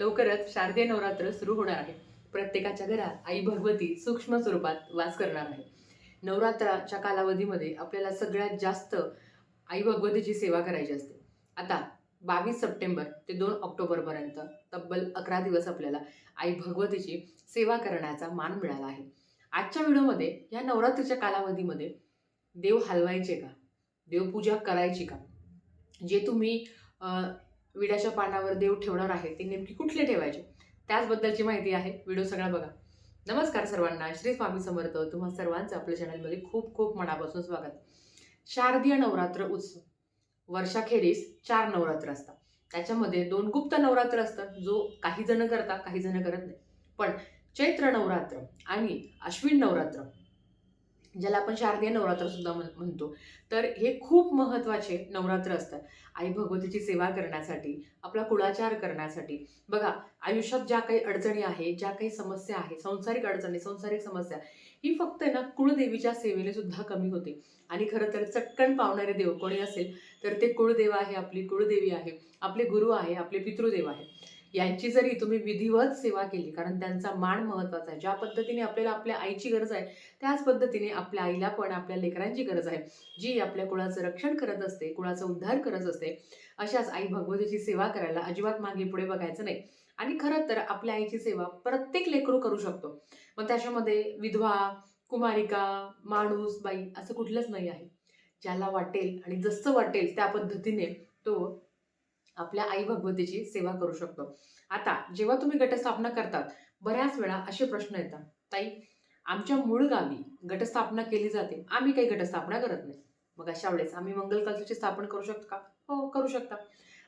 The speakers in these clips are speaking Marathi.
लवकरच शारदीय नवरात्र सुरू होणार आहे. प्रत्येकाच्या घरात आई भगवती सूक्ष्म स्वरूपात वास करणार आहे. नवरात्राच्या कालावधीमध्ये आपल्याला सगळ्यात जास्त आई भगवतीची सेवा करायची असते. आता बावीस सप्टेंबर ते दोन ऑक्टोबरपर्यंत तब्बल अकरा दिवस आपल्याला आई भगवतीची सेवा करण्याचा मान मिळाला आहे. आजच्या व्हिडिओमध्ये या नवरात्रीच्या कालावधीमध्ये देव हलवायचे का? देवपूजा करायची का? जे तुम्ही विड्याच्या पानावर देव ठेवणार आहे ते नेमकी कुठले ठेवायचे? त्याचबद्दलची माहिती आहे व्हिडिओ सगळा बघा. नमस्कार सर्वांना श्री स्वामी समर्थ. तुम्हा सर्वांचं आपल्या चॅनलमध्ये खूप खूप मनापासून स्वागत. शारदीय नवरात्र उत्सव. वर्षाखेरीस चार नवरात्र असतात. त्याच्यामध्ये दोन गुप्त नवरात्र असतात जो काही जण करतात काही जण करत नाही. पण चैत्र नवरात्र आणि अश्विन नवरात्र ज्याला आपण शारदीय नवरात्र सुद्धा म्हणतो. तर हे खूप महत्त्वाचे नवरात्र असतात. आई भगवतीची सेवा करण्यासाठी आपला कुळाचार करण्यासाठी. बघा आयुष्यात ज्या काही अडचणी आहे ज्या काही समस्या आहे सांसारिक अडचणी संसारिक समस्या ही फक्त ना कुळदेवीच्या सेवेने सुद्धा कमी होते. आणि खरं तर चटकन पावणारे देव कोणी असेल तर ते कुळदेव आहे आपली कुळदेवी आहे आपले गुरु आहे आपले पितृदेव आहे. यांची जरी तुम्ही विधिवत सेवा केली कारण त्यांचा मान महत्त्वाचा आहे. ज्या पद्धतीने आपल्याला आपल्या आईची गरज आहे त्याच पद्धतीने आपल्या आईला पण आपल्या लेकरांची गरज आहे. जी आपल्या कुळाचं रक्षण करत असते कुळाचा उद्धार करत असते अशाच आई भगवतीची सेवा करायला अजिबात मागे पुढे बघायचं नाही. आणि खरं तर आपल्या आईची सेवा प्रत्येक लेकरू करू शकतो. मग त्याच्यामध्ये विधवा कुमारिका माणूस बाई असं कुठलंच नाही आहे. ज्याला वाटेल आणि जसं वाटेल त्या पद्धतीने तो आपल्या आई भगवतीची सेवा करू शकतो. आता जेव्हा तुम्ही गटस्थापना करतात बऱ्याच वेळा असे प्रश्न येतात. ताई आमच्या मूळ गावी गटस्थापना केली जाते. आम्ही काही गटस्थापना करत नाही. मग अशा वेळेस आम्ही मंगल कलशाची स्थापन करू शकतो का? हो करू शकता.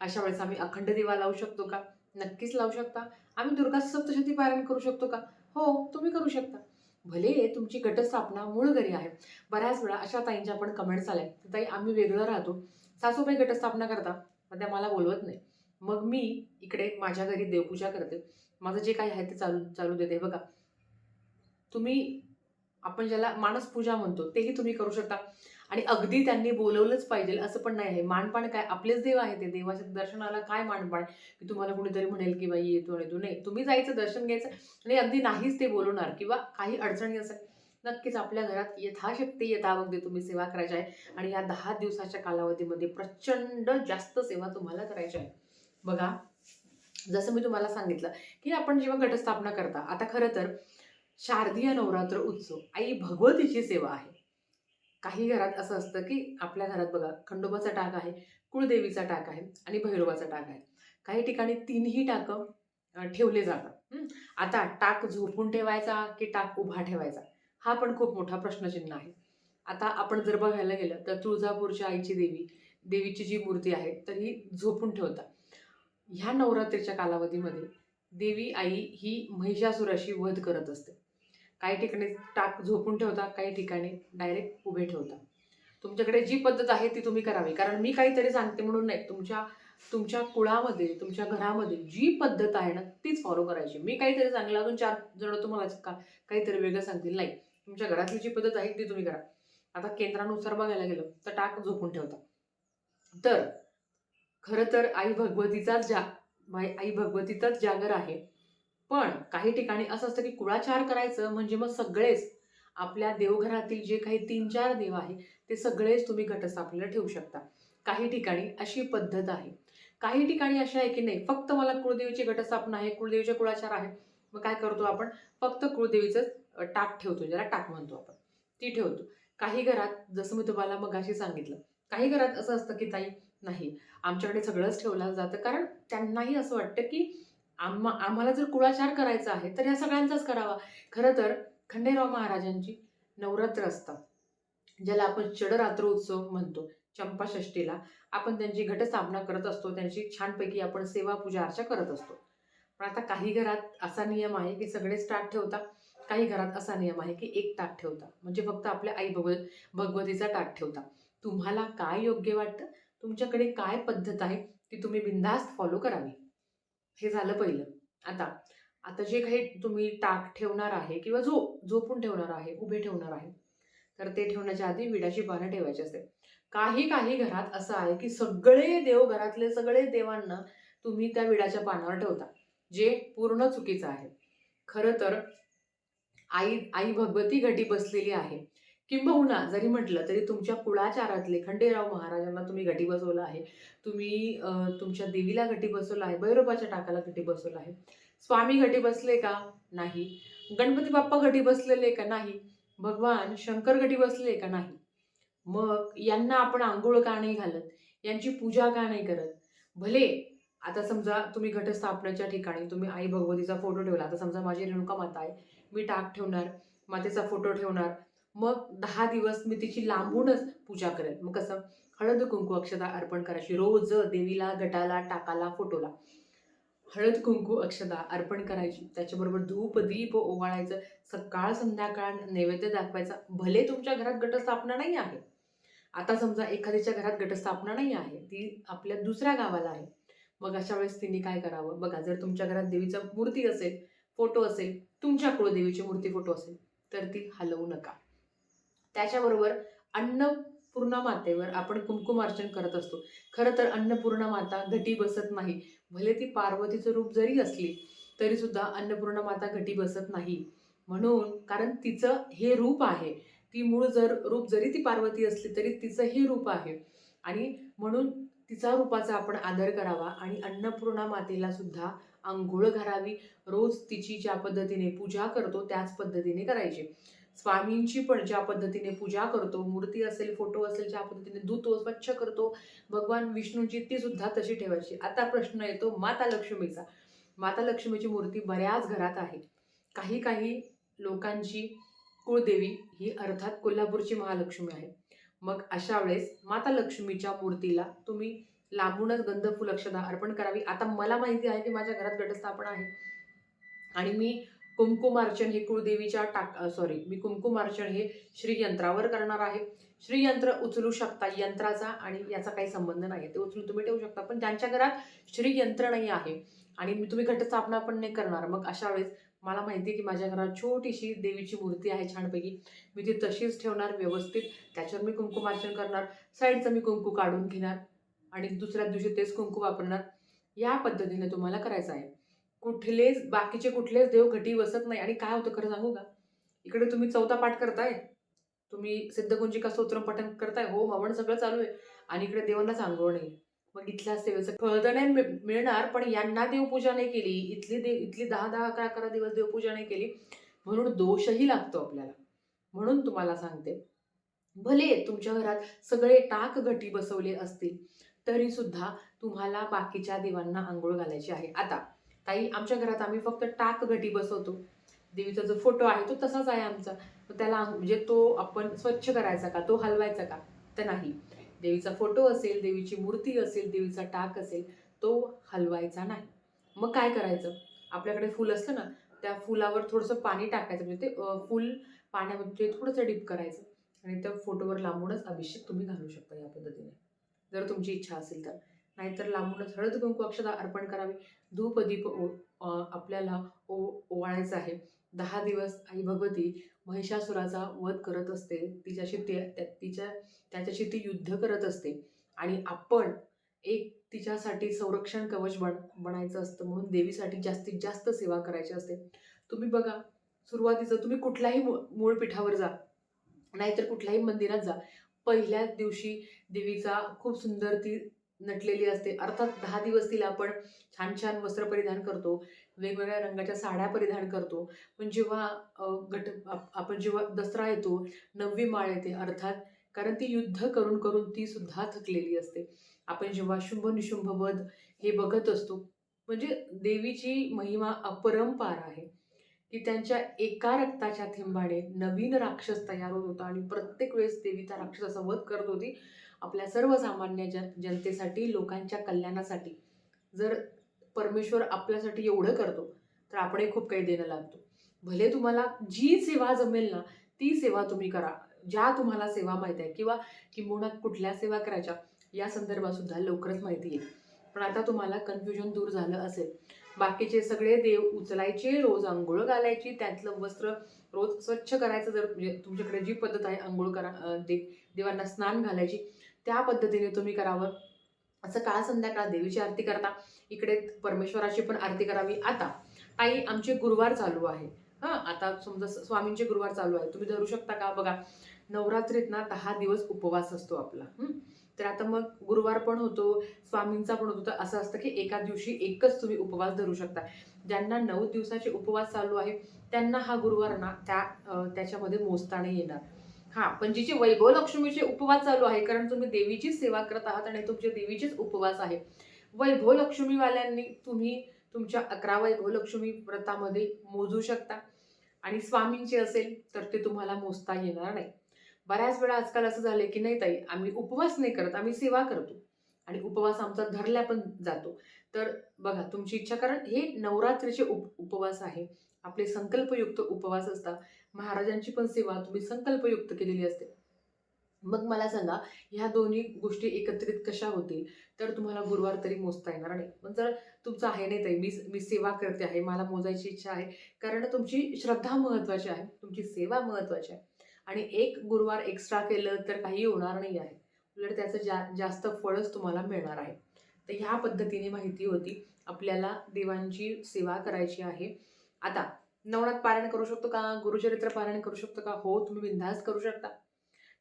अशा वेळेस आम्ही अखंड दिवा लावू शकतो का? नक्कीच लावू शकता. आम्ही दुर्गा सप्तशती पारायण करू शकतो का? हो तुम्ही करू शकता. भले तुमची गटस्थापना मूळ घरी आहे. बऱ्याच वेळा अशा ताईंच्या पण कमेंट्स आल्या. ताई आम्ही वेगळं राहतो. सासूबाई गटस्थापना करता? पण त्या मला बोलवत नाही. मग मी इकडे माझ्या घरी देवपूजा करते. माझं जे काही आहे ते चालू चालू देते. बघा. तुम्ही आपण ज्याला मानसपूजा म्हणतो तेही तुम्ही करू शकता. आणि अगदी त्यांनी बोलवलंच पाहिजे असं पण नाही आहे. मानपान काय? आपलेच देव आहे ते. देवाच्या दर्शनाला काय मानपान की तुम्हाला कुणीतरी म्हणेल की बाई येतो आणि तू नाही. तुम्ही जायचं दर्शन घ्यायचं आणि अगदी नाहीच ते बोलवणार किंवा काही अडचणी असेल. नक्कीच आपल्या घरात यथाशक्ती यथावगती तुम्ही सेवा करायची आहे. आणि या दहा दिवसाच्या कालावधीमध्ये प्रचंड जास्त सेवा तुम्हाला करायची आहे. बघा जसं मी तुम्हाला सांगितलं की आपण जेव्हा घटस्थापना करता आता खरं तर शारदीय नवरात्र उत्सव आई भगवतीची सेवा आहे. काही घरात असं असतं की आपल्या घरात बघा खंडोबाचा टाक आहे कुळदेवीचा टाक आहे आणि भैरोबाचा टाक आहे. काही ठिकाणी तीनही टाकं ठेवले जातात. आता टाक झोपून ठेवायचा की टाक उभा ठेवायचा? हा पण खूप मोठा प्रश्नचिन्ह आहे. आता आपण जर बघायला गेलं तर तुळजापूरच्या आईची देवी देवीची जी मूर्ती आहे तर ही झोपून ठेवता ह्या नवरात्रीच्या कालावधीमध्ये देवी आई ही महिषासुराशी वध करत असते. काही ठिकाणी टाक झोपून ठेवता काही ठिकाणी डायरेक्ट उभे ठेवता तुमच्याकडे जी पद्धत आहे ती तुम्ही करावी. कारण मी काहीतरी सांगते म्हणून नाही तुमच्या तुमच्या कुळामध्ये तुमच्या घरामध्ये जी पद्धत आहे ना तीच फॉलो करायची. मी काहीतरी सांगेल अजून चार जण तुम्हाला का काहीतरी वेगळं सांगतील? नाही. तुमच्या घरातली जी पद्धत आहे ती तुम्ही करा. आता केंद्रानुसार बघायला गेलं तर टाक झोपून ठेवता. तर खरं तर आई भगवतीचाच जा बाई- आई भगवतीचाच जागर आहे. पण काही ठिकाणी असं असतं की कुळाचार करायचं म्हणजे मग सगळेच आपल्या देवघरातील जे काही तीन चार देव आहे ते सगळेच तुम्ही घटस्थापनेला ठेवू शकता. काही ठिकाणी अशी पद्धत आहे. काही ठिकाणी अशी आहे की नाही फक्त मला कुळदेवीची घटस्थापना आहे कुळदेवीचे कुळाचार आहे. मग काय करतो आपण? फक्त कुळदेवीचंच टाक ठेवतो ज्याला टाक म्हणतो आपण. ती ठेवतो. काही घरात जसं मी तुम्हाला मगाशी सांगितलं काही घरात असं असतं की ताई नाही आमच्याकडे सगळंच ठेवलं जातं. कारण त्यांनाही असं वाटतं की आम्हा आम्हाला जर कुळाचार करायचा आहे तर ह्या सगळ्यांचाच करावा. खरं तर खंडेराव महाराजांची नवरात्र असतात ज्याला आपण चडरात्र उत्सव म्हणतो चंपाषष्टीला आपण त्यांची घटस्थापना करत असतो त्यांची छानपैकी आपण सेवा पूजा अर्चा करत असतो. पण आता काही घरात असा नियम आहे की सगळेच टाक ठेवतात काही घरात असा नियम आहे की एक ताट ठेवता. म्हणजे फक्त आपल्या आई भगव भगवतीचा ताट ठेवता. तुम्हाला काय योग्य वाटतं? तुमच्याकडे काय पद्धत आहे? ती तुम्ही बिंदास्त फॉलो करावी. हे झालं पहिलं. आता आता जे काही तुम्ही ताक ठेवणार आहे किंवा झो झोपून ठेवणार आहे उभे ठेवणार आहे तर ते ठेवण्याच्या आधी विडाची पानं ठेवायची असते. काही काही घरात असं आहे की सगळे देव घरातले सगळे देवांना तुम्ही त्या विडाच्या पानावर ठेवता जे पूर्ण चुकीचं आहे. खरं तर आई आई भगवती घटी बसलेली आहे. किंबहुना जरी म्हटलं तरी तुमच्या कुळाचारातले खंडेराव महाराजांना तुम्ही घटी बसवलं आहे. तुम्ही तुमच्या देवीला घटी बसवलं आहे भैरोबाच्या टाकाला घटी बसवलं आहे. स्वामी घटी बसले का? नाही. गणपती बाप्पा घटी बसलेले का? नाही. भगवान शंकर घटी बसले का? नाही. मग यांना आपण आंघोळ का नाही घालत? यांची पूजा का नाही करत? भले आता समजा तुम्ही घटस्थापनेच्या ठिकाणी तुम्ही आई भगवतीचा फोटो ठेवला. आता समजा माझी रेणुका माता आहे. मी टाक ठेवणार मातेचा फोटो ठेवणार. मग दहा दिवस मी तिची लांबूनच पूजा करेल. मग कसं? हळद कुंकू अक्षता अर्पण करायची. रोज देवीला गटाला टाकाला फोटोला. हळद कुंकू अक्षता अर्पण करायची. त्याच्याबरोबर धूप दीप ओवाळायचं. सकाळ संध्याकाळ नैवेद्य दाखवायचा. भले तुमच्या घरात घटस्थापना नाही आहे. आता समजा एखाद्याच्या घरात घटस्थापना नाही आहे. ती आपल्या दुसऱ्या गावाला आहे. मग अशा वेळेस तिने काय करावं? बघा जर तुमच्या घरात देवीचा मूर्ती असेल फोटो असेल तुमच्या कुळदेवीची मूर्ती फोटो असेल तर ती हलवू नका. त्याच्याबरोबर अन्नपूर्णा मातेवर आपण कुंकुमार्चन करत असतो. खरं तर अन्नपूर्णा माता घटी बसत नाही. भले ती पार्वतीचं रूप जरी असली तरी सुद्धा अन्नपूर्णा माता घटी बसत नाही. म्हणून कारण तिचं हे रूप आहे. ती मूळ जर रूप जरी ती पार्वती असली तरी तिचं हे रूप आहे. आणि म्हणून तिचा रूपाचा आपण आदर करावा आणि अन्नपूर्णा मातेला सुद्धा आंघोळ घालावी. रोज तिची ज्या पद्धतीने पूजा करतो त्याच पद्धतीने करायची. स्वामींची पण ज्या पद्धतीने पूजा करतो मूर्ती असेल फोटो असेल ज्या पद्धतीने धुतो स्वच्छ करतो भगवान विष्णूंची ती सुद्धा तशी ठेवायची. आता प्रश्न येतो माता लक्ष्मीचा. माता लक्ष्मीची मूर्ती बऱ्याच घरात आहे. काही काही लोकांची कुळदेवी ही अर्थात कोल्हापूरची महालक्ष्मी आहे. मग अशा वेळेस माता लक्ष्मीच्या मूर्तीला तुम्ही लांबूनच गंध अक्षदा अर्पण करावी. आता मला माहिती आहे की माझ्या घरात घटस्थापना आहे. आणि मी कुमकुमार्चन हे कुळदेवीच्या टाक सॉरी मी कुमकुमार्चन हे श्रीयंत्रावर करणार आहे. श्रीयंत्र उचलू शकता यंत्राचा आणि याचा काही संबंध नाही ते उचलून तुम्ही ठेवू शकता. पण ज्यांच्या घरात श्रीयंत्र नाही आहे आणि मी तुम्ही घटस्थापना पण नाही करणार मग अशा वेळेस मला माहिती आहे की माझ्या घरात छोटीशी देवीची मूर्ती आहे छानपैकी. मी ती तशीच ठेवणार व्यवस्थित. त्याच्यावर मी कुंकुमार्चन करणार. साईडचं मी कुंकू काढून घेणार. आणि दुसऱ्या दिवशी तेच कुंकू वापरणार. या पद्धतीने तुम्हाला करायचं आहे. कुठलेच बाकीचे कुठलेच देव घटी बसत नाही. आणि काय होतं खरं सांगू का? इकडे तुम्ही चौथा पाठ करताय. तुम्ही सिद्धकुंजिका स्तोत्रम पठण करताय. हो मवण सगळं चालू आहे. आणि इकडे देवांना सांगू नाही मग इथल्या सेवेचं फळद नाही मिळ- मिळणार पण यांना देवपूजा नाही केली. इथली देव इथली दहा दहा अकरा अकरा दिवस देवपूजा नाही केली. म्हणून दोषही लागतो आपल्याला. म्हणून तुम्हाला सांगते. भले तुमच्या घरात सगळे टाक घटी बसवले असतील तरी सुद्धा तुम्हाला बाकीच्या देवांना आंघोळ घालायची आहे. आता ताई आमच्या घरात आम्ही फक्त टाक घटी बसवतो. देवीचा जो फोटो आहे तो तसाच आहे आमचा. त्याला म्हणजे तो आपण स्वच्छ करायचा का? तो हलवायचा का? तर नाही. देवीचा फोटो असेल देवीची मूर्ती असेल देवीचा टाक असेल तो हलवायचा नाही. मग काय करायचं? आपल्याकडे फुल असतं ना त्या फुलावर थोडंसं पाणी टाकायचं. म्हणजे ते फूल फुल पाण्यामध्ये थोडंसं डीप करायचं. आणि त्या फोटोवर लांबूनच अभिषेक तुम्ही घालू शकता या पद्धतीने. जर तुमची इच्छा असेल तर. नाहीतर लांबूनच हळद कुंकू अक्षता अर्पण करावी. धूप दीप ओ- आपल्याला ओ ओवाळायचं आहे. दहा दिवस आई भगवती महिषासुराचा वध करत असते. तिच्याशी ते तिच्या त्याच्याशी ती युद्ध करत असते. आणि आपण एक तिच्यासाठी संरक्षण कवच बन बनायचं असतं. म्हणून देवीसाठी जास्तीत जास्त सेवा करायची असते. तुम्ही बघा सुरुवातीचं तुम्ही कुठल्याही मूळ मूळ पीठावर जा. नाहीतर कुठल्याही मंदिरात जा. पहिल्याच दिवशी देवीचा खूप सुंदर ती नटलेली असते. अर्थात दहा दिवस तिला आपण छान छान वस्त्र परिधान करतो वेगवेगळ्या रंगाच्या साड्या परिधान करतो. पण जेव्हा गट आप- आपण जेव्हा दसरा येतो नववी माळ येते अर्थात कारण ती युद्ध करून करून ती सुद्धा थकलेली असते. आपण जेव्हा शुंभ निशुंभ वध हे बघत असतो म्हणजे देवीची महिमा अपरंपार आहे. की त्यांच्या एका रक्ताच्या थेंबाने नवीन राक्षस तयार होत होता आणि प्रत्येक वेळेस देवी त्या राक्षसाचा वध करत होती. आपल्या सर्वसामान्य जन जनतेसाठी लोकांच्या कल्याणासाठी. जर परमेश्वर आपल्यासाठी एवढं करतो तर आपणही खूप काही देणं लागतो. भले तुम्हाला जी सेवा जमेल ना ती सेवा तुम्ही करा. ज्या तुम्हाला सेवा माहीत आहे किंवा किंबहुना कुठल्या सेवा करायच्या या संदर्भात सुद्धा लवकरच माहिती येईल. पण आता तुम्हाला कन्फ्युजन दूर झालं असेल. बाकीचे सगळे देव उचलायचे रोज आंघोळ घालायची त्यातलं वस्त्र रोज स्वच्छ करायचं जर म्हणजे तुमच्याकडे जी पद्धत आहे आंघोळ करा दे देवांना स्नान घालायची त्या पद्धतीने तुम्ही करावं. असं काळ संध्याकाळ देवीची आरती करता. इकडे परमेश्वराची पण आरती करावी. आता ताई आमचे गुरुवार चालू आहे. हां आता समजा स्वामींचे गुरुवार चालू आहे. तुम्ही धरू शकता का? बघा नवरात्रीत ना दहा दिवस उपवास असतो आपला. हं? तर आता मग गुरुवार पण होतो स्वामींचा पण होतो. तर असं असतं की एका दिवशी एकच तुम्ही उपवास धरू शकता. ज्यांना नऊ दिवसाचे उपवास चालू आहे त्यांना हा गुरुवार ना त्या त्याच्यामध्ये मोजता नाही येणार. हां पण जिचे वैभव लक्ष्मीचे उपवास चालू आहे कारण तुम्ही देवीचीच सेवा करत आहात आणि तुमचे देवीचेच उपवास आहे. वैभव लक्ष्मीवाल्यांनी तुम्ही तुमच्या अकरा वैभव लक्ष्मी व्रतामध्ये मोजू शकता. आणि स्वामींचे असेल तर ते तुम्हाला मोजता येणार नाही. बऱ्याच वेळा आजकाल असं झालं की नाही ताई आम्ही उपवास नाही करत आम्ही सेवा करतो. आणि उपवास आमचा धरला पण जातो. तर बघा तुमची इच्छा कारण हे नवरात्रीचे उप उपवास आहे. आपले संकल्पयुक्त उपवास असतात. महाराजांची पण सेवा तुम्ही संकल्पयुक्त केलेली असते. मग मला सांगा ह्या दोन्ही गोष्टी एकत्रित कशा होतील? तर तुम्हाला गुरुवार तरी मोजता येणार नाही पण जर तुमचं आहे नाही ताई मी मी सेवा करते आहे मला मोजायची इच्छा आहे. कारण तुमची श्रद्धा महत्त्वाची आहे तुमची सेवा महत्त्वाची आहे. आणि एक गुरुवार एक्स्ट्रा केलं तर काही होणार नाही आहे. उलट त्याचं जा जास्त फळच तुम्हाला मिळणार आहे. तर ह्या पद्धतीने माहिती होती. आपल्याला देवांची सेवा करायची आहे. आता नवनाथ पारायण करू शकतो का? गुरुचरित्र पारायण करू शकतो का? हो तुम्ही बिंदास करू शकता.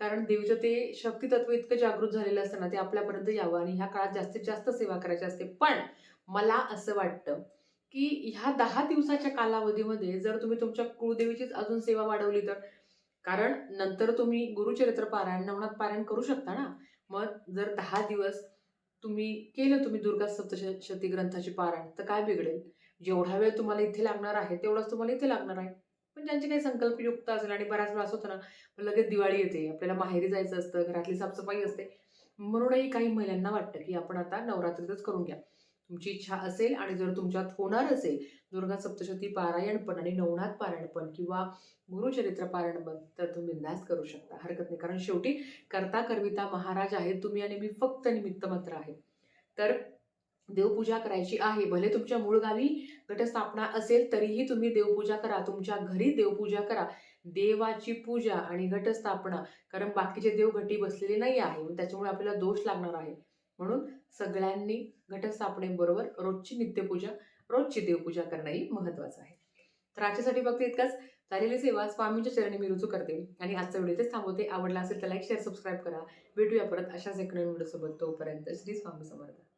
कारण देवीचं ते शक्तितत्व इतकं जागृत झालेलं असतं ना ते आपल्यापर्यंत यावं आणि ह्या काळात जास्तीत जास्त सेवा करायची असते. पण मला असं वाटतं की ह्या दहा दिवसाच्या कालावधीमध्ये जर तुम्ही तुमच्या कुळदेवीचीच अजून सेवा वाढवली तर कारण नंतर तुम्ही गुरुचरित्र पारायण नवनाथ पारायण करू शकता ना? मग जर दहा दिवस तुम्ही केलं तुम्ही दुर्गा सप्तशती ग्रंथाची पारायण तर काय बिघडेल? जेवढा वेळ तुम्हाला इथे लागणार आहे तेवढाच तुम्हाला इथे लागणार आहे. पण ज्यांचे काही संकल्पयुक्त असेल आणि बऱ्याच वेळा असं होतं ना लगेच दिवाळी येते आपल्याला माहेरी जायचं असतं घरातली साफसफाई असते. म्हणूनही काही महिलांना वाटतं की आपण आता नवरात्रीतच करून घ्या. तुमची इच्छा असेल आणि जर तुमच्यात होणार असेल दुर्गा सप्तशती पारायण पण आणि नवनाथ पारायण पण किंवा गुरुचरित्र पारायण पण तर तुम्ही बिंदास करू शकता. हरकत नाही. कारण शेवटी करता करविता महाराज आहेत तुम्ही आणि मी फक्त निमित्त मात्र आहे. तर देवपूजा करायची आहे. भले तुमच्या मूळ गावी घटस्थापना असेल तरीही तुम्ही देवपूजा करा. तुमच्या घरी देवपूजा करा. देवाची पूजा आणि घटस्थापना. कारण बाकीचे देव घटी बसलेले नाही आहे. मग त्याच्यामुळे आपल्याला दोष लागणार आहे. म्हणून सगळ्यांनी घटस्थापनेबरोबर रोजची नित्यपूजा रोजची देवपूजा करणं ही महत्त्वाचं आहे. तर आजच्यासाठी फक्त इतकंच. झालेली सेवा स्वामींच्या चरणी मी रुजू करते आणि आजचा व्हिडिओ तेच थांबवते. आवडला असेल तर लाईक शेअर सबस्क्राईब करा. भेटूया परत अशाच एक नवीन व्हिडिओसोबत. तोपर्यंत श्री स्वामी समर्थ.